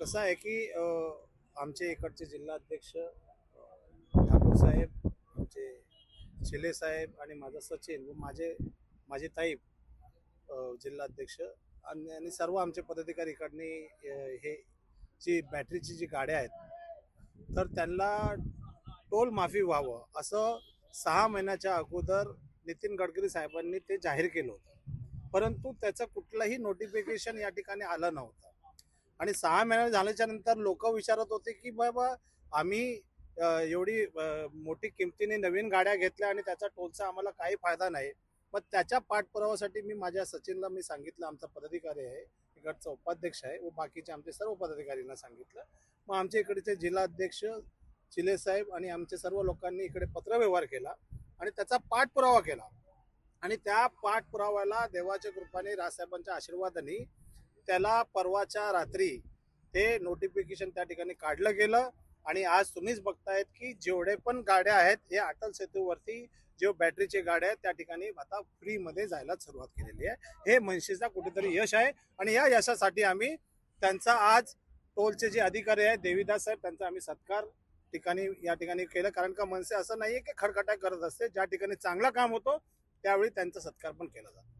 कसं आहे की आमचे इकडचे जिल्हाध्यक्ष ठाकूर साहेब आमचे शिले साहेब आणि माझा सचिन व माझे माझे ताई जिल्हाध्यक्ष आणि आणि सर्व आमचे पदाधिकारी इकडनी हे जी बॅटरीची जी गाड्या आहेत तर त्यांना टोल माफी व्हावं असं सहा महिन्याच्या अगोदर नितीन गडकरी साहेबांनी ते जाहीर केलं होतं. परंतु त्याचं कुठलंही नोटिफिकेशन या ठिकाणी आलं नव्हतं. आणि सहा महिने झाल्याच्यानंतर लोक विचारत होते की बाबा आम्ही एवढी मोठी किमतीने नवीन गाड्या घेतल्या आणि त्याचा टोलचा आम्हाला काही फायदा नाही. मग त्याच्या पाठपुरावासाठी मी माझ्या सचिनला मी सांगितलं आमचा पदाधिकारी आहे इकडचा उपाध्यक्ष आहे व बाकीचे आमचे सर्व पदाधिकाऱ्यांना सांगितलं. मग आमच्या इकडचे जिल्हाध्यक्ष चिले साहेब आणि आमचे सर्व लोकांनी इकडे पत्रव्यवहार केला आणि त्याचा पाठपुरावा केला. आणि त्या पाठपुराव्याला देवाच्या कृपाने राजसाहेबांच्या आशीर्वादाने त्याला परवाच्या रात्री ते नोटिफिकेशन त्या ठिकाणी काढलं गेलं. आणि आज तुम्हीच बघतायत की जेवढे पण गाड्या आहेत हे अटल सेतूवरती जे बॅटरीचे गाड्या आहेत त्या ठिकाणी आता फ्रीमध्ये जायला सुरुवात केलेली आहे. हे मनसेचा कुठेतरी यश आहे. आणि या यशासाठी आम्ही त्यांचा आज टोलचे जे अधिकारी आहेत देवीदास साहेब त्यांचा आम्ही सत्कार ठिकाणी या ठिकाणी केलं. कारण का मनसे असं नाहीये की खडखटाय करत असते. ज्या ठिकाणी चांगलं काम होतं त्यावेळी त्यांचा सत्कार पण केला जातो.